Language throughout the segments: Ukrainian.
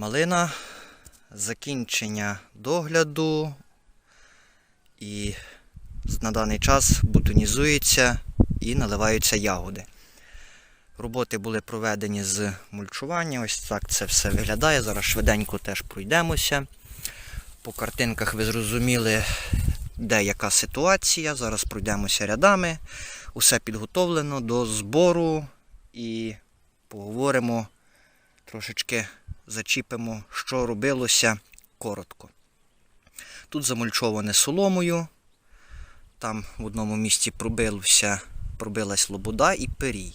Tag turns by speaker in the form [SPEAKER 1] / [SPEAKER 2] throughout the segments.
[SPEAKER 1] Малина, закінчення догляду і на даний час бутонізується і наливаються ягоди. Роботи були проведені з мульчування. Ось так це все виглядає. Зараз швиденько теж пройдемося. По картинках ви зрозуміли, де яка ситуація. Зараз пройдемося рядами. Усе підготовлено до збору і поговоримо трошечки зачіпимо, що робилося коротко. Тут замульчоване соломою. Там в одному місці пробився, пробилась лобода і перій.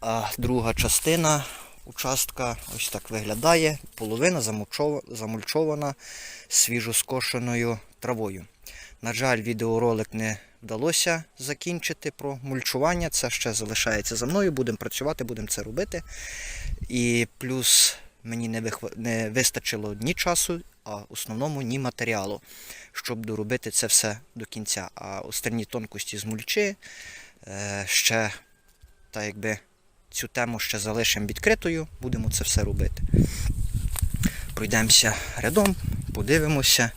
[SPEAKER 1] А друга частина участка ось так виглядає. Половина замульчова- замульчована свіжоскошеною травою. На жаль, відеоролик не вдалося закінчити про мульчування. Це ще залишається за мною. Будемо працювати, будемо це робити. І плюс мені не, вихва... не вистачило ні часу, а в основному ні матеріалу, щоб доробити це все до кінця. А останні тонкості з мульчі е, ще та якби цю тему ще залишимо відкритою, будемо це все робити. Пройдемося рядом, подивимося,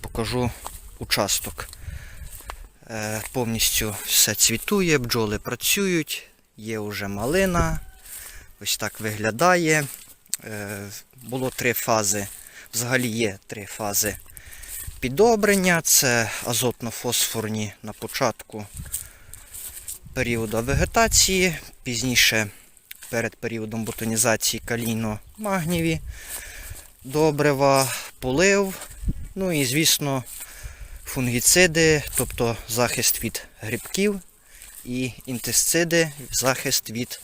[SPEAKER 1] покажу участок. Е, Повністю все цвітує, бджоли працюють, є вже малина. Ось так виглядає. Е, Було три фази. Взагалі є три фази підобрення. Це азотно-фосфорні на початку періоду вегетації, пізніше перед періодом бутонізації калійно-магніві, добрива, полив. Ну і, звісно, фунгіциди, тобто захист від грибків, і інтисциди, захист від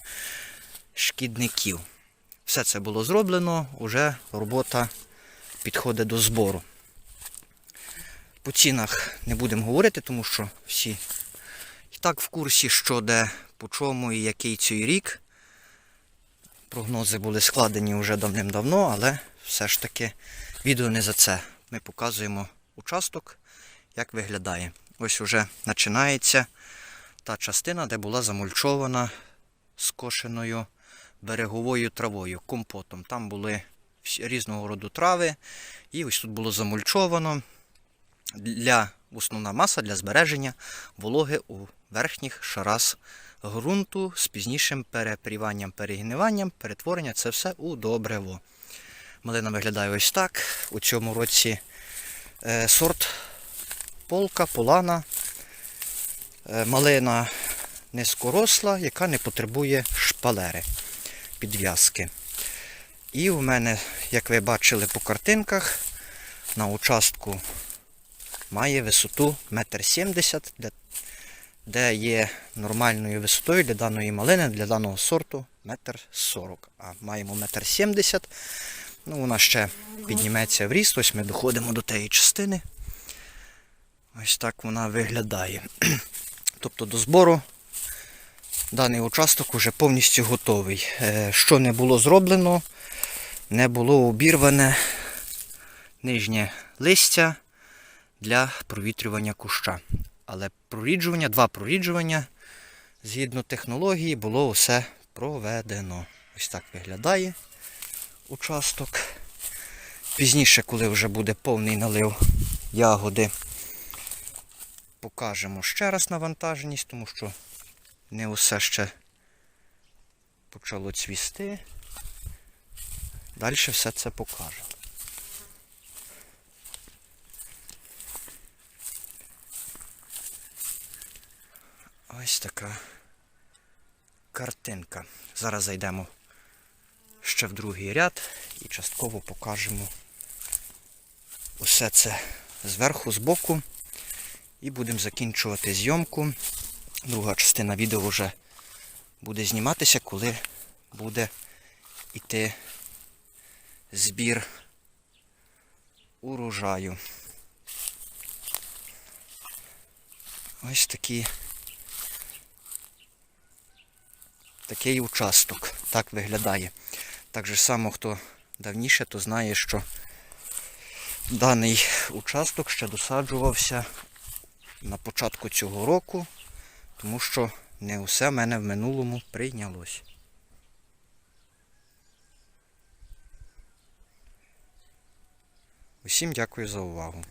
[SPEAKER 1] шкідників. Все це було зроблено, вже робота підходить до збору. По цінах не будемо говорити, тому що всі і так в курсі, що де, по чому і який цей рік. Прогнози були складені вже давним-давно, але все ж таки відео не за це. Ми показуємо участок, як виглядає. Ось уже починається та частина, де була замульчована скошеною береговою травою, компотом. Там були різного роду трави, і ось тут було замульчовано для основна маса для збереження вологи у верхніх шарах ґрунту з пізнішим перепріванням, перегниванням, перетворення це все у добриво. Малина виглядає ось так. У цьому році е, сорт полка, полана. Е, малина низькоросла, яка не потребує шпалери підв'язки. І у мене, як ви бачили по картинках, на участку має висоту 1,70 м, де є нормальною висотою для даної малини, для даного сорту 1,40 м. А маємо 1,70 м. Ну, вона ще підніметься в ріст. Ось ми доходимо до тієї частини. Ось так вона виглядає. Тобто до збору даний участок вже повністю готовий. Е, Що не було зроблено, не було обірване нижнє листя для провітрювання куща. Але проріджування, два проріджування згідно технології було все проведено. Ось так виглядає участок. Пізніше, коли вже буде повний налив ягоди, покажемо ще раз навантаженість, тому що не усе ще почало цвісти. Далі все це покажемо. Ось така картинка. Зараз зайдемо ще в другий ряд і частково покажемо усе це зверху, збоку. І будемо закінчувати зйомку. Друга частина відео вже буде зніматися, коли буде йти збір урожаю. Ось такі, такий участок. Так виглядає. Так же само, хто давніше, то знає, що даний участок ще досаджувався на початку цього року, тому що не усе в мене в минулому прийнялось. Усім дякую за увагу.